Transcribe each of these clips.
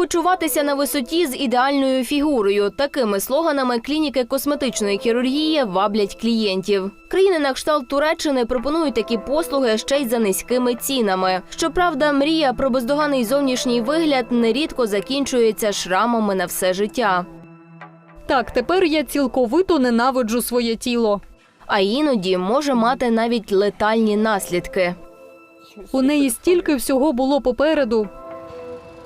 Почуватися на висоті з ідеальною фігурою. Такими слоганами клініки косметичної хірургії ваблять клієнтів. Країни на кшталт Туреччини пропонують такі послуги ще й за низькими цінами. Щоправда, мрія про бездоганний зовнішній вигляд нерідко закінчується шрамами на все життя. Так, тепер я цілковито ненавиджу своє тіло. А іноді може мати навіть летальні наслідки. У неї стільки всього було попереду.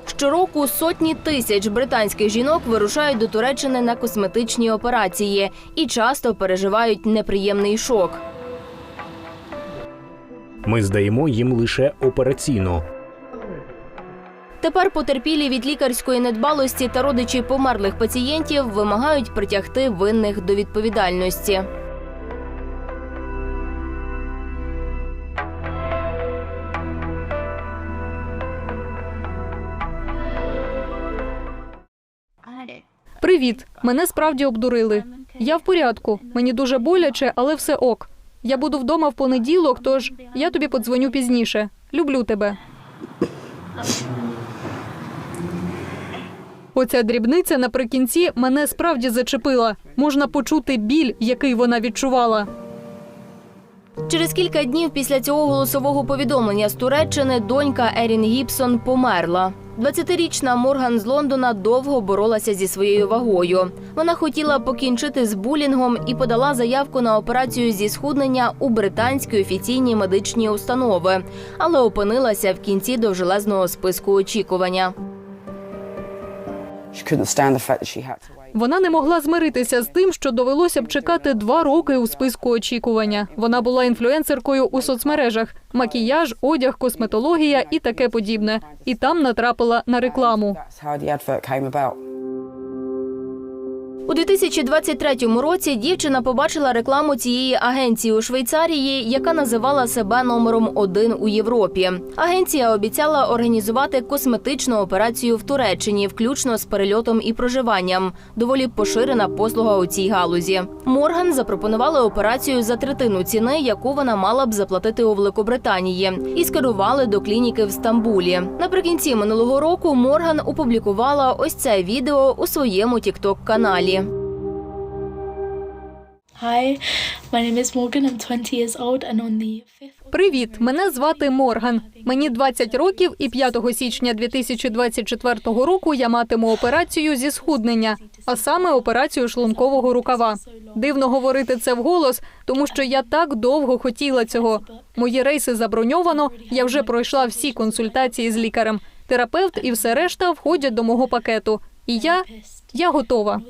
Щороку сотні тисяч британських жінок вирушають до Туреччини на косметичні операції і часто переживають неприємний шок. Ми здаємо їм лише операційну. Тепер потерпілі від лікарської недбалості та родичі померлих пацієнтів вимагають притягти винних до відповідальності. Привіт, мене справді обдурили. Я в порядку. Мені дуже боляче, але все ок. Я буду вдома в понеділок, тож я тобі подзвоню пізніше. Люблю тебе. Оця дрібниця наприкінці мене справді зачепила. Можна почути біль, який вона відчувала. Через кілька днів після цього голосового повідомлення з Туреччини донька Ерін Гібсон померла. 20-річна Морган з Лондона довго боролася зі своєю вагою. Вона хотіла покінчити з булінгом і подала заявку на операцію зі схуднення у британські офіційні медичні установи, але опинилася в кінці довжелезного списку очікування. Вона не могла змиритися з тим, що довелося б чекати два роки у списку очікування. Вона була інфлюенсеркою у соцмережах: макіяж, одяг, косметологія і таке подібне. І там натрапила на рекламу. У 2023 році дівчина побачила рекламу цієї агенції у Швейцарії, яка називала себе номером один у Європі. Агенція обіцяла організувати косметичну операцію в Туреччині, включно з перельотом і проживанням. Доволі поширена послуга у цій галузі. Морган запропонувала операцію за третину ціни, яку вона мала б заплатити у Великобританії, і скерували до клініки в Стамбулі. Наприкінці минулого року Морган опублікувала ось це відео у своєму тікток каналі. Hi, my name is Morgan. I'm 20 years old, and on the 5th Привіт, мене звати Морган. Мені 20 років, і 5 січня 2024 року я матиму операцію зі схуднення, а саме операцію шлункового рукава. Дивно говорити це вголос, тому що я так довго хотіла цього. Мої рейси заброньовано. Я вже пройшла всі консультації з лікарем. Терапевт і все решта входять до мого пакету. І я, я готова.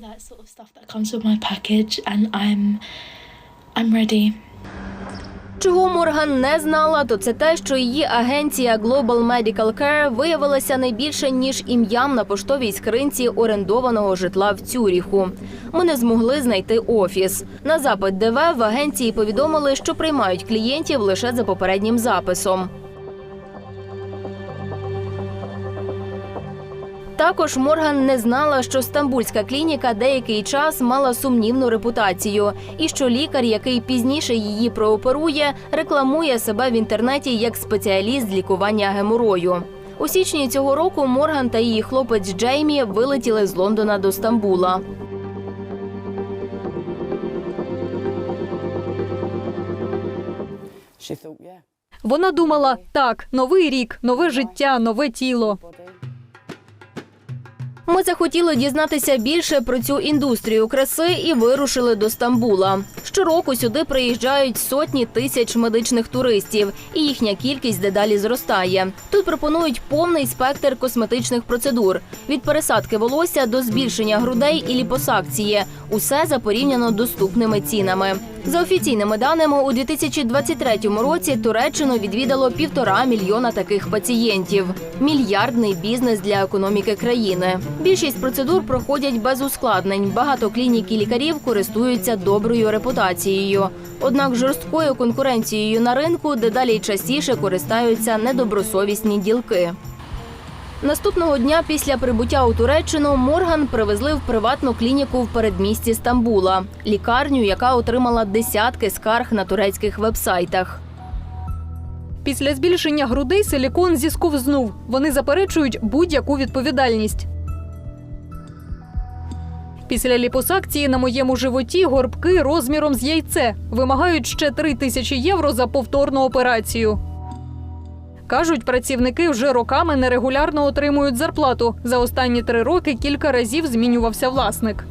Чого Морган не знала, то це те, що її агенція Global Medical Care виявилася не більше ніж ім'ям на поштовій скринці орендованого житла в Цюріху. Ми не змогли знайти офіс. На запит ДВ в агенції повідомили, що приймають клієнтів лише за попереднім записом. Також Морган не знала, що стамбульська клініка деякий час мала сумнівну репутацію, і що лікар, який пізніше її прооперує, рекламує себе в інтернеті як спеціаліст з лікування геморою. У січні цього року Морган та її хлопець Джеймі вилетіли з Лондона до Стамбула. Вона думала: так, новий рік, нове життя, нове тіло. Ми захотіли дізнатися більше про цю індустрію краси і вирушили до Стамбула. Щороку сюди приїжджають сотні тисяч медичних туристів, і їхня кількість дедалі зростає. Тут пропонують повний спектр косметичних процедур від пересадки волосся до збільшення грудей і ліпосакції. Усе за порівняно доступними цінами. За офіційними даними, у 2023 році Туреччину відвідало півтора мільйона таких пацієнтів. Мільярдний бізнес для економіки країни. Більшість процедур проходять без ускладнень. Багато клінік і лікарів користуються доброю репутацією. Однак жорсткою конкуренцією на ринку дедалі частіше користаються недобросовісні ділки. Наступного дня після прибуття у Туреччину Морган привезли в приватну клініку в передмісті Стамбула, лікарню, яка отримала десятки скарг на турецьких вебсайтах. Після збільшення грудей силікон зісковзнув. Вони заперечують будь-яку відповідальність. Після ліпосакції на моєму животі горбки розміром з яйце вимагають ще 3 тисячі євро за повторну операцію. Кажуть, працівники вже роками нерегулярно отримують зарплату. За останні три роки кілька разів змінювався власник.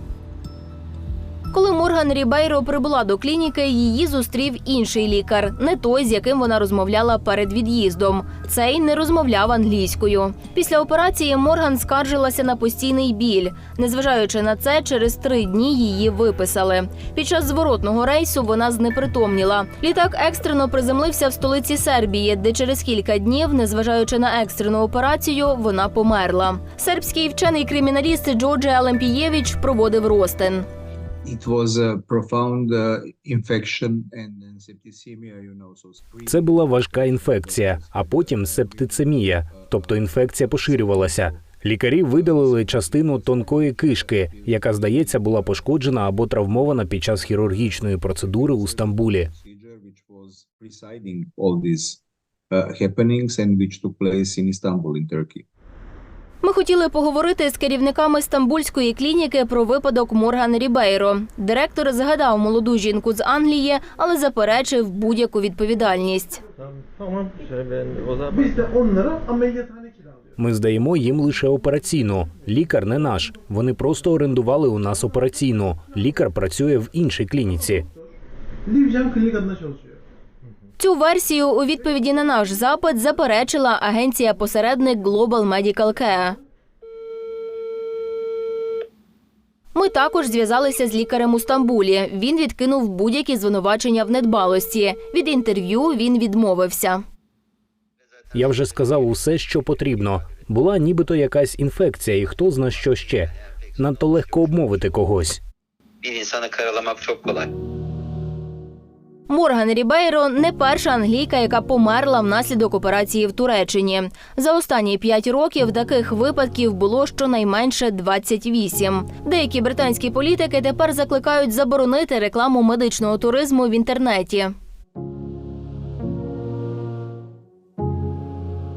Коли Морган Рібейро прибула до клініки, її зустрів інший лікар, не той, з яким вона розмовляла перед від'їздом. Цей не розмовляв англійською. Після операції Морган скаржилася на постійний біль. Незважаючи на це, через три дні її виписали. Під час зворотного рейсу вона знепритомніла. Літак екстрено приземлився в столиці Сербії, де через кілька днів, незважаючи на екстрену операцію, вона померла. Сербський вчений криміналіст Джордже Алемпієвич проводив розтин. Uh, Це була важка інфекція, а потім септицемія, тобто інфекція поширювалася. Лікарі видалили частину тонкої кишки, яка, здається, була пошкоджена або травмована під час хірургічної процедури у Стамбулі. uh, happenings and which took place in Istanbul in Turkey. Ми хотіли поговорити з керівниками стамбульської клініки про випадок Морган Рібейро. Директор згадав молоду жінку з Англії, але заперечив будь-яку відповідальність. Ми здаємо їм лише операційну. Лікар не наш. Вони просто орендували у нас операційну. Лікар працює в іншій клініці. Цю версію у відповіді на наш запит заперечила агенція посередник Global Medical Care. Ми також зв'язалися з лікарем у Стамбулі. Він відкинув будь-які звинувачення в недбалості. Від інтерв'ю він відмовився. Я вже сказав усе, що потрібно. Була нібито якась інфекція, і хто зна що ще. Надто легко обмовити когось. Морган Рібейро не перша англійка, яка померла внаслідок операції в Туреччині. За останні п'ять років таких випадків було щонайменше 28. Деякі британські політики тепер закликають заборонити рекламу медичного туризму в інтернеті.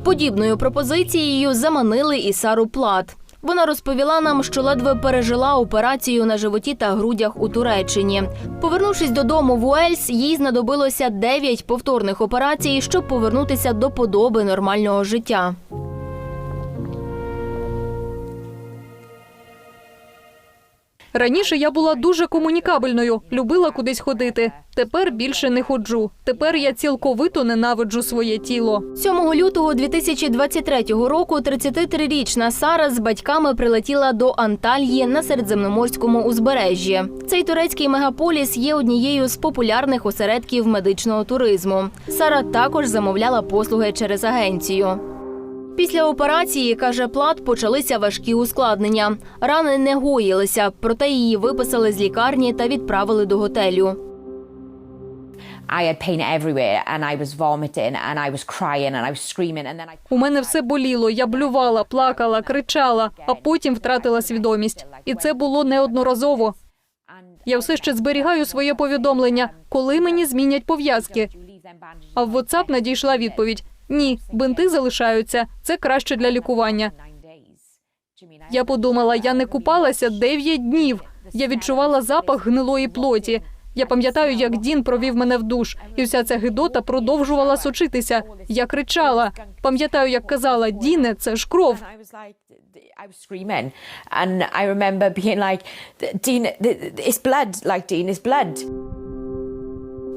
Подібною пропозицією заманили і Сару Плат. Вона розповіла нам, що ледве пережила операцію на животі та грудях у Туреччині. Повернувшись додому в Уельс, їй знадобилося 9 повторних операцій, щоб повернутися до подоби нормального життя. Раніше я була дуже комунікабельною, любила кудись ходити. Тепер більше не ходжу. Тепер я цілковито ненавиджу своє тіло. 7 лютого 2023 року 33-річна Сара з батьками прилетіла до Антальї на середземноморському узбережжі. Цей турецький мегаполіс є однією з популярних осередків медичного туризму. Сара також замовляла послуги через агенцію. Після операції, каже Плат, почалися важкі ускладнення. Рани не гоїлися, проте її виписали з лікарні та відправили до готелю. У мене все боліло. Я блювала, плакала, кричала, а потім втратила свідомість. І це було неодноразово. Я все ще зберігаю своє повідомлення, коли мені змінять пов'язки. А в WhatsApp надійшла відповідь: ні, бинти залишаються. Це краще для лікування. Я подумала, я не купалася 9 днів. Я відчувала запах гнилої плоті. Я пам'ятаю, як Дін провів мене в душ, і вся ця гидота продовжувала сочитися. Я кричала. Пам'ятаю, як казала Діне, це ж кров. It's blood like Dean it's blood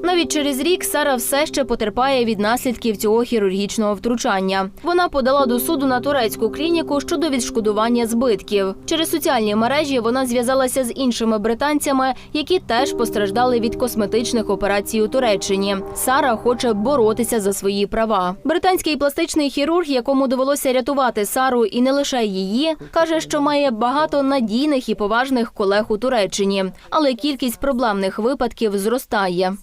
Навіть через рік Сара все ще потерпає від наслідків цього хірургічного втручання. Вона подала до суду на турецьку клініку щодо відшкодування збитків. Через соціальні мережі вона зв'язалася з іншими британцями, які теж постраждали від косметичних операцій у Туреччині. Сара хоче боротися за свої права. Британський пластичний хірург, якому довелося рятувати Сару і не лише її, каже, що має багато надійних і поважних колег у Туреччині, але кількість проблемних випадків зростає.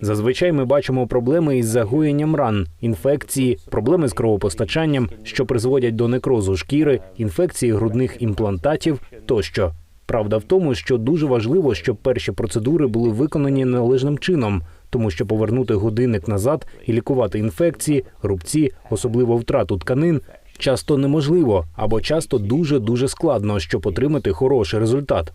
Зазвичай ми бачимо проблеми із загоєнням ран, інфекції, проблеми з кровопостачанням, що призводять до некрозу шкіри, інфекції грудних імплантатів тощо. Правда в тому, що дуже важливо, щоб перші процедури були виконані належним чином, тому що повернути годинник назад і лікувати інфекції, рубці, особливо втрату тканин, часто неможливо або часто дуже дуже складно, щоб отримати хороший результат.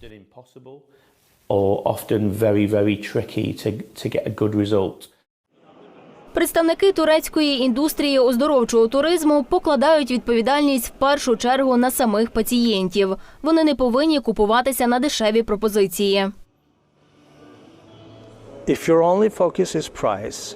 Or often very, very tricky to, to get a good result. Представники турецької індустрії оздоровчого туризму покладають відповідальність в першу чергу на самих пацієнтів. Вони не повинні купуватися на дешеві пропозиції. If your only focus is price,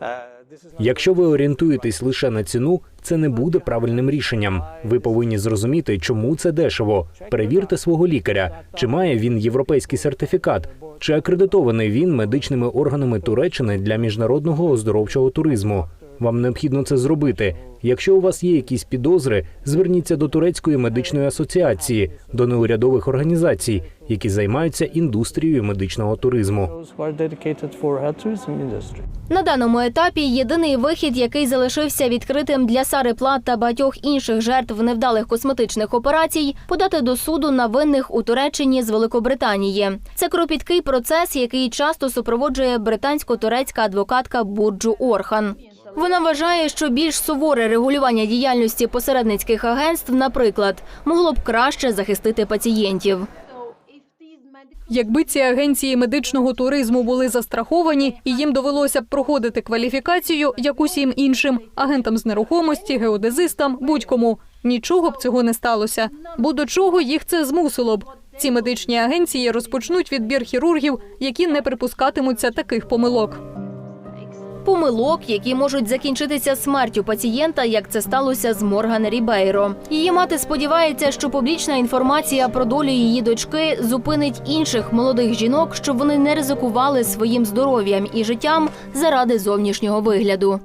uh, Якщо ви орієнтуєтесь лише на ціну, це не буде правильним рішенням. Ви повинні зрозуміти, чому це дешево. Перевірте свого лікаря, чи має він європейський сертифікат, чи акредитований він медичними органами Туреччини для міжнародного оздоровчого туризму. Вам необхідно це зробити. Якщо у вас є якісь підозри, зверніться до турецької медичної асоціації, до неурядових організацій, які займаються індустрією медичного туризму. На даному етапі єдиний вихід, який залишився відкритим для Сари Плат та багатьох інших жертв невдалих косметичних операцій, подати до суду на винних у Туреччині з Великобританії. Це кропіткий процес, який часто супроводжує британсько-турецька адвокатка Бурджу Орхан. Вона вважає, що більш суворе регулювання діяльності посередницьких агентств, наприклад, могло б краще захистити пацієнтів. Якби ці агенції медичного туризму були застраховані і їм довелося б проходити кваліфікацію, як усім іншим агентам з нерухомості, геодезистам, будь-кому, нічого б цього не сталося. Бо до чого їх це змусило б? Ці медичні агенції розпочнуть відбір хірургів, які не припускатимуться таких помилок. Помилок, які можуть закінчитися смертю пацієнта, як це сталося з Морган Рібейро. Її мати сподівається, що публічна інформація про долю її дочки зупинить інших молодих жінок, щоб вони не ризикували своїм здоров'ям і життям заради зовнішнього вигляду.